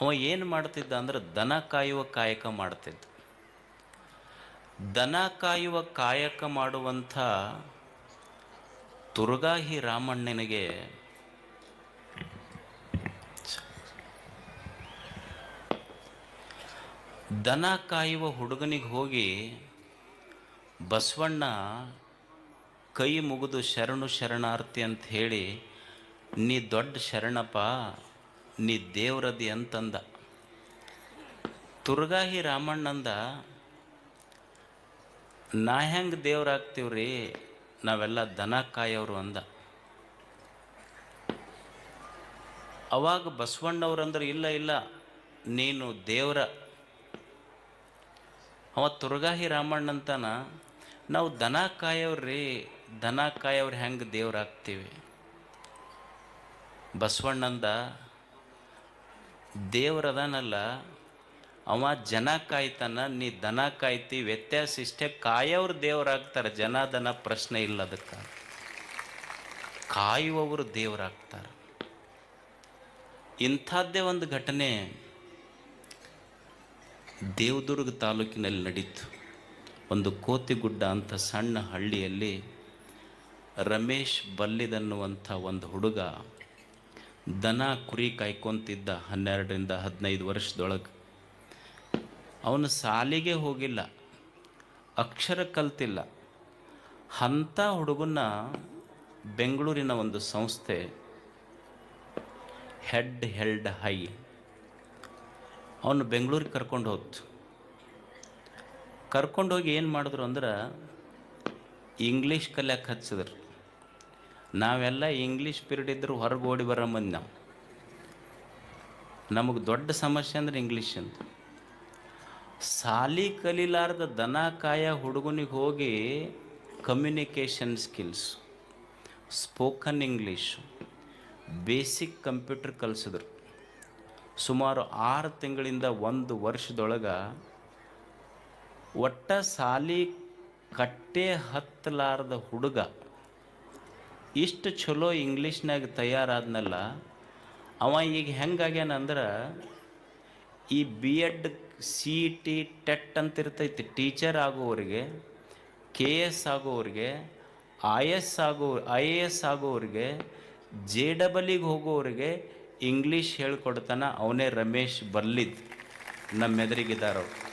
ಅವ ಏನು ಮಾಡ್ತಿದ್ದ ಅಂದ್ರೆ ದನ ಕಾಯುವ ಕಾಯಕ ಮಾಡ್ತಿದ್ದ. ದನ ಕಾಯುವ ಕಾಯಕ ಮಾಡುವಂಥ ತುರ್ಗಾಹಿ ರಾಮಣ್ಣನಿಗೆ ದನ ಕಾಯುವ ಹುಡುಗನಿಗೆ ಹೋಗಿ ಬಸವಣ್ಣ ಕೈ ಮುಗಿದು ಶರಣು ಶರಣಾರ್ಥಿ ಅಂತ ಹೇಳಿ, ನೀ ದೊಡ್ಡ ಶರಣಪ್ಪ ನೀ ದೇವ್ರದಿ ಅಂತಂದ. ತುರ್ಗಾಹಿ ರಾಮಣ್ಣಂದ, ನಾ ಹೆಂಗೆ ದೇವ್ರಾಗ್ತೀವ್ರಿ ನಾವೆಲ್ಲ ದನ ಕಾಯೋರು ಅಂದ. ಅವಾಗ ಬಸವಣ್ಣವ್ರಂದ್ರೆ, ಇಲ್ಲ ಇಲ್ಲ, ನೀನು ದೇವ್ರ. ಅವ ತುರ್ಗಾಹಿ ರಾಮಣ್ಣಂತನ, ನಾವು ದನ ಕಾಯೋರ್ರಿ, ದನ ಕಾಯೋರು ಹೆಂಗೆ ದೇವ್ರಾಗ್ತೀವಿ ಬಸವಣ್ಣಂದ ದೇವ್ರದನಲ್ಲ ಅವ ಜನ ಕಾಯ್ತಾನ, ನೀ ದನ ಕಾಯ್ತಿ, ವ್ಯತ್ಯಾಸ ಇಷ್ಟೇ ಕಾಯೋರು ದೇವರಾಗ್ತಾರೆ ಜನ ದನ ಪ್ರಶ್ನೆ ಇಲ್ಲ ಅದಕ್ಕೆ. ಕಾಯುವವರು ದೇವರಾಗ್ತಾರೆ ಇಂಥದ್ದೇ ಒಂದು ಘಟನೆ ದೇವದುರ್ಗ ತಾಲೂಕಿನಲ್ಲಿ ನಡೀತು. ಒಂದು ಕೋತಿಗುಡ್ಡ ಅಂತ ಸಣ್ಣ ಹಳ್ಳಿಯಲ್ಲಿ ರಮೇಶ್ ಬಲ್ಲಿದನ್ನುವಂಥ ಒಂದು ಹುಡುಗ ದನ ಕುರಿ ಕಾಯ್ಕೊತಿದ್ದ ಹನ್ನೆರಡರಿಂದ ಹದಿನೈದು ವರ್ಷದೊಳಗೆ. ಅವನು ಸಾಲಿಗೆ ಹೋಗಿಲ್ಲ, ಅಕ್ಷರ ಕಲ್ತಿಲ್ಲ. ಅಂಥ ಹುಡುಗನ ಬೆಂಗಳೂರಿನ ಒಂದು ಸಂಸ್ಥೆ ಹೆಡ್ ಹೆಲ್ಡ್ ಹೈ ಅವನು ಬೆಂಗಳೂರಿಗೆ ಕರ್ಕೊಂಡು ಹೋಗ್ತು. ಕರ್ಕೊಂಡೋಗಿ ಏನು ಮಾಡಿದ್ರು ಅಂದ್ರೆ ಇಂಗ್ಲೀಷ್ ಕಲಿಯಕ್ಕೆ ಹಚ್ಚಿದ್ರು. ನಾವೆಲ್ಲ ಇಂಗ್ಲೀಷ್ ಪಿರಿಯಡ್ ಇದ್ದರೂ ಹೊರಗೆ ಓಡಿ ಬರೋ ಮಂದಿ ನಾವು. ನಮಗೆ ದೊಡ್ಡ ಸಮಸ್ಯೆ ಅಂದ್ರೆ ಇಂಗ್ಲೀಷ್ ಅಂತ. ಸಾಲಿ ಕಲಿಲಾರ್ದ ದನ ಕಾಯ ಹುಡುಗನಿಗೆ ಹೋಗಿ communication skills spoken English basic computer ಕಲಿಸಿದ್ರು. ಸುಮಾರು ಆರು ತಿಂಗಳಿಂದ ಒಂದು ವರ್ಷದೊಳಗೆ ಒಟ್ಟ ಸಾಲಿ ಕಟ್ಟೆ ಹತ್ತಲಾರದ ಹುಡುಗ ಇಷ್ಟು ಚಲೋ ಇಂಗ್ಲೀಷ್ನಾಗ ತಯಾರಾದ್ನಲ್ಲ, ಅವ ಈಗ ಹೆಂಗಾಗ್ಯಾನಂದ್ರೆ ಈ B Ed C T TET ಅಂತ ಇರ್ತೈತಿ ಟೀಚರ್ ಆಗೋವ್ರಿಗೆ ಕೆ ಎಸ್ ಆಗೋವ್ರಿಗೆ ಐ ಎಸ್ ಆಗೋ ಐ ಎ ಎಸ್ ಆಗೋವ್ರಿಗೆ ಜೆ ಡಬಲಿಗೆ ಹೋಗೋವ್ರಿಗೆ ಇಂಗ್ಲೀಷ್ ಹೇಳ್ಕೊಡ್ತಾನೆ ಅವನೇ ರಮೇಶ್ ಬರ್ಲಿದ್ ನಮ್ಮ ಎದುರಿಗಿದ್ದಾರವ್ರು